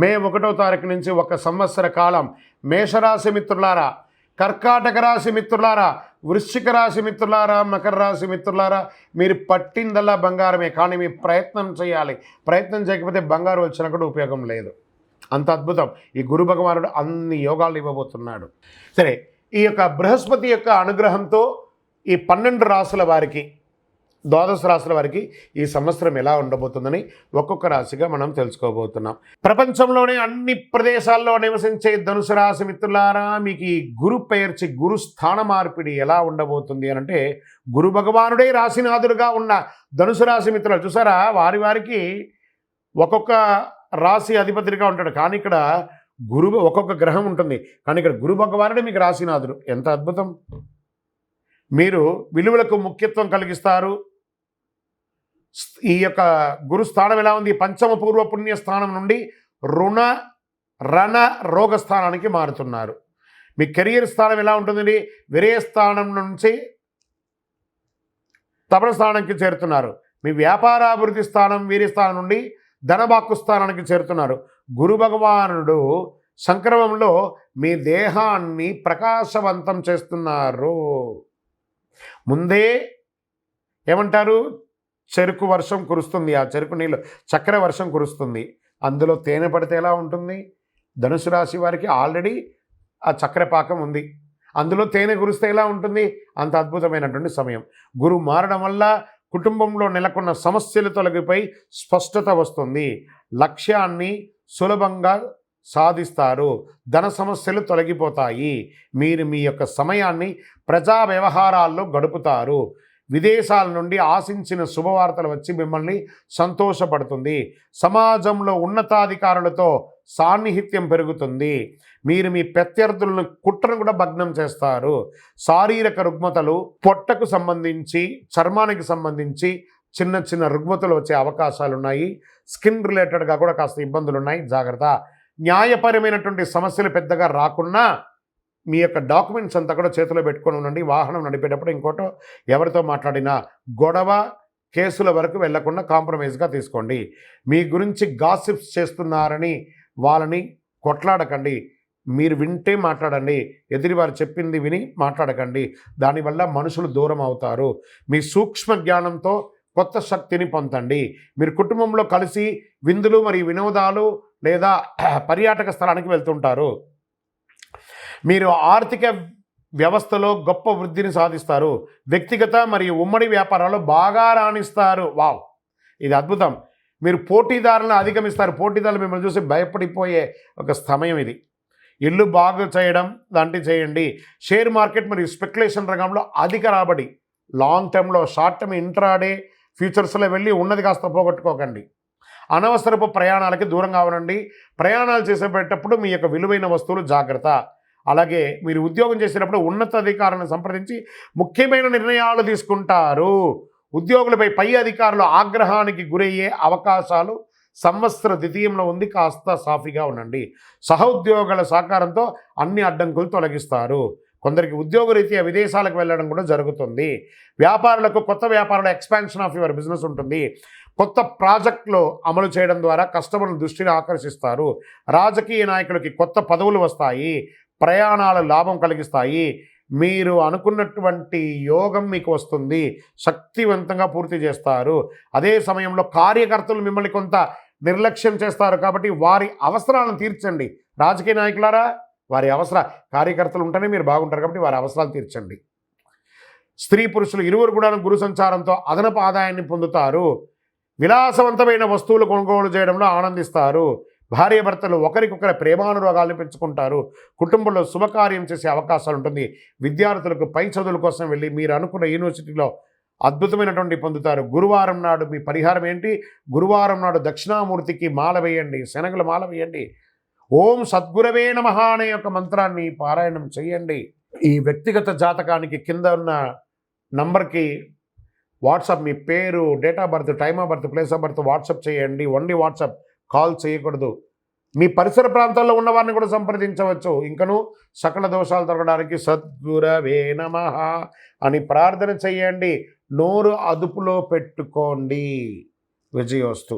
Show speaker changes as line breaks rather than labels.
మే ఒకటో తారీఖు నుంచి ఒక సంవత్సర కాలం. మేషరాశి మిత్రులారా కర్కాటక రాశి మిత్రులారా వృశ్చిక రాశి మిత్రులారా మకర రాశి మిత్రులారా మీరు పట్టిందల్లా బంగారమే కానీ మీ ప్రయత్నం చేయాలి. ప్రయత్నం చేయకపోతే బంగారం వచ్చినా కూడా ఉపయోగం లేదు. అంత అద్భుతం. ఈ గురు భగవానుడు అన్ని యోగాలు ఇవ్వబోతున్నాడు. సరే ఈ యొక్క బృహస్పతి యొక్క అనుగ్రహంతో ఈ పన్నెండు రాసుల వారికి ద్వాదశ రాశుల వారికి ఈ సంవత్సరం ఎలా ఉండబోతుందని ఒక్కొక్క రాశిగా మనం తెలుసుకోబోతున్నాం. ప్రపంచంలోనే అన్ని ప్రదేశాల్లో నివసించే ధనుసు రాశి మిత్రులారా మీకు ఈ గురు పేర్చి గురు స్థాన మార్పిడి ఎలా ఉండబోతుంది అని అంటే గురు భగవానుడే రాశినాథుడుగా ఉన్న ధనుసు రాశి మిత్రులు చూసారా? వారి వారికి ఒక్కొక్క రాశి అధిపతిగా ఉంటాడు. కానీ ఇక్కడ గురువు ఒక్కొక్క గ్రహం ఉంటుంది. కానీ ఇక్కడ గురు భగవానుడే మీకు రాశినాథుడు. ఎంత అద్భుతం! మీరు విలువలకు ముఖ్యత్వం కలిగిస్తారు. ఈ యొక్క గురు స్థానం ఎలా ఉంది? పంచమ పూర్వ పుణ్య స్థానం నుండి రుణ రణ రోగ స్థానానికి మారుతున్నారు. మీ కెరియర్ స్థానం ఎలా ఉంటుందండి? విరయ స్థానం నుంచి తపన స్థానానికి చేరుతున్నారు. మీ వ్యాపారాభివృద్ధి స్థానం వీరి స్థానం నుండి ధనబాక్కు స్థానానికి చేరుతున్నారు. గురు భగవానుడు సంక్రమంలో మీ దేహాన్ని ప్రకాశవంతం చేస్తున్నారు. ముందే ఏమంటారు? చెరుకు వర్షం కురుస్తుంది. ఆ చెరుకు నీళ్ళు చక్కెర వర్షం కురుస్తుంది. అందులో తేనె పడితే ఎలా ఉంటుంది? ధనుసు రాశి వారికి ఆల్రెడీ ఆ చక్కెర పాకం ఉంది. అందులో తేనె కురిస్తే ఎలా ఉంటుంది? అంత అద్భుతమైనటువంటి సమయం. గురువు మారడం వల్ల కుటుంబంలో నెలకొన్న సమస్యలు తొలగిపోయి స్పష్టత వస్తుంది. లక్ష్యాన్ని సులభంగా సాధిస్తారు. ధన సమస్యలు తొలగిపోతాయి. మీరు మీ యొక్క సమయాన్ని ప్రజా వ్యవహారాల్లో గడుపుతారు. విదేశాల నుండి ఆశించిన శుభవార్తలు వచ్చి మిమ్మల్ని సంతోషపడుతుంది. సమాజంలో ఉన్నతాధికారులతో సాన్నిహిత్యం పెరుగుతుంది. మీరు మీ ప్రత్యర్థులను కుట్రను కూడా భగ్నం చేస్తారు. శారీరక రుగ్మతలు పొట్టకు సంబంధించి చర్మానికి సంబంధించి చిన్న చిన్న రుగ్మతలు వచ్చే అవకాశాలు ఉన్నాయి స్కిన్ రిలేటెడ్గా కూడా కాస్త ఇబ్బందులు ఉన్నాయి జాగ్రత్త. న్యాయపరమైనటువంటి సమస్యలు పెద్దగా రాకున్నా మీ యొక్క డాక్యుమెంట్స్ అంతా కూడా చేతిలో పెట్టుకొని ఉండండి. వాహనం నడిపేటప్పుడు ఇంకోటో ఎవరితో మాట్లాడినా గొడవ కేసుల వరకు వెళ్ళకుండా కాంప్రమైజ్గా తీసుకోండి. మీ గురించి గాసిప్స్ చేస్తున్నారని వాళ్ళని కొట్లాడకండి. మీరు వింటే మాట్లాడండి. ఎదిరివారు చెప్పింది విని మాట్లాడకండి. దానివల్ల మనుషులు దూరం అవుతారు. మీ సూక్ష్మ జ్ఞానంతో కొత్త శక్తిని పొందండి. మీరు కుటుంబంలో కలిసి విందులు మరియు వినోదాలు లేదా పర్యాటక స్థలానికి వెళ్తుంటారు. మీరు ఆర్థిక వ్యవస్థలో గొప్ప వృద్ధిని సాధిస్తారు. వ్యక్తిగత మరియు ఉమ్మడి వ్యాపారాల్లో బాగా రాణిస్తారు. వావ్! ఇది అద్భుతం. మీరు పోటీదారులను అధిగమిస్తారు. పోటీదారులు మిమ్మల్ని చూసి భయపడిపోయే ఒక సమయం ఇది. ఇల్లు బాగు చేయడం లాంటివి చేయండి. షేర్ మార్కెట్ మరియు స్పెక్యులేషన్ రంగంలో అధిక రాబడి. లాంగ్ టర్మ్లో షార్ట్ టర్మ్ ఇంట్రాడే ఫ్యూచర్స్లో వెళ్ళి ఉన్నది కాస్త పోగొట్టుకోకండి. అనవసరపు ప్రయాణాలకి దూరం కావనండి ప్రయాణాలు చేసేటప్పుడు మీ యొక్క విలువైన వస్తువులు జాగ్రత్త. అలాగే మీరు ఉద్యోగం చేసినప్పుడు ఉన్నతాధికారులను సంప్రదించి ముఖ్యమైన నిర్ణయాలు తీసుకుంటారు. ఉద్యోగులపై పై అధికారులు ఆగ్రహానికి గురయ్యే అవకాశాలు సంవత్సర ద్వితీయంలో ఉంది. కాస్త సాఫీగా ఉండండి. సహోద్యోగుల సహకారంతో అన్ని అడ్డంకులు తొలగిస్తారు. కొందరికి ఉద్యోగరీత్యా విదేశాలకు వెళ్ళడం కూడా జరుగుతుంది. వ్యాపారులకు కొత్త వ్యాపారాల ఎక్స్పాన్షన్ ఆఫ్ యువర్ బిజినెస్ ఉంటుంది. కొత్త ప్రాజెక్టులు అమలు చేయడం ద్వారా కస్టమర్ల దృష్టిని ఆకర్షిస్తారు. రాజకీయ నాయకులకి కొత్త పదవులు వస్తాయి. ప్రయాణాల లాభం కలిగిస్తాయి. మీరు అనుకున్నటువంటి యోగం మీకు వస్తుంది. శక్తివంతంగా పూర్తి చేస్తారు. అదే సమయంలో కార్యకర్తలు మిమ్మల్ని కొంత నిర్లక్ష్యం చేస్తారు కాబట్టి వారి అవసరాలను తీర్చండి. రాజకీయ నాయకులారా వారి అవసర కార్యకర్తలు ఉంటేనే మీరు బాగుంటారు కాబట్టి వారి అవసరాలు తీర్చండి. స్త్రీ పురుషులు ఇరువురు కూడా గురు సంచారంతో అదనపు ఆదాయాన్ని పొందుతారు. విలాసవంతమైన వస్తువులు కొనుగోలు చేయడంలో ఆనందిస్తారు. భార్యాభర్తలు ఒకరికొకరి ప్రేమానురాగాలను పెంచుకుంటారు. కుటుంబంలో శుభకార్యం చేసే అవకాశాలు ఉంటుంది. విద్యార్థులకు పై చదువుల కోసం వెళ్ళి మీరు అనుకున్న యూనివర్సిటీలో అద్భుతమైనటువంటి పొందుతారు. గురువారం నాడు మీ పరిహారం ఏంటి? గురువారం నాడు దక్షిణామూర్తికి మాల వేయండి. శనగలు మాల వేయండి. ఓం సద్గురవే నమ అనే యొక్క మంత్రాన్ని పారాయణం చేయండి. ఈ వ్యక్తిగత జాతకానికి కింద ఉన్న నంబర్కి వాట్సాప్ మీ పేరు date of birth time of birth place of birth WhatsApp చేయండి. ఓన్లీ వాట్సాప్ కాల్ చేయకూడదు. మీ పరిసర ప్రాంతాల్లో ఉన్న వారిని కూడా సంప్రదించవచ్చు. ఇంకను సకల దోషాలు తొలగడానికి సద్గురవే నమ అని ప్రార్థన చేయండి నోరు అదుపులో పెట్టుకోండి. విజయోస్తు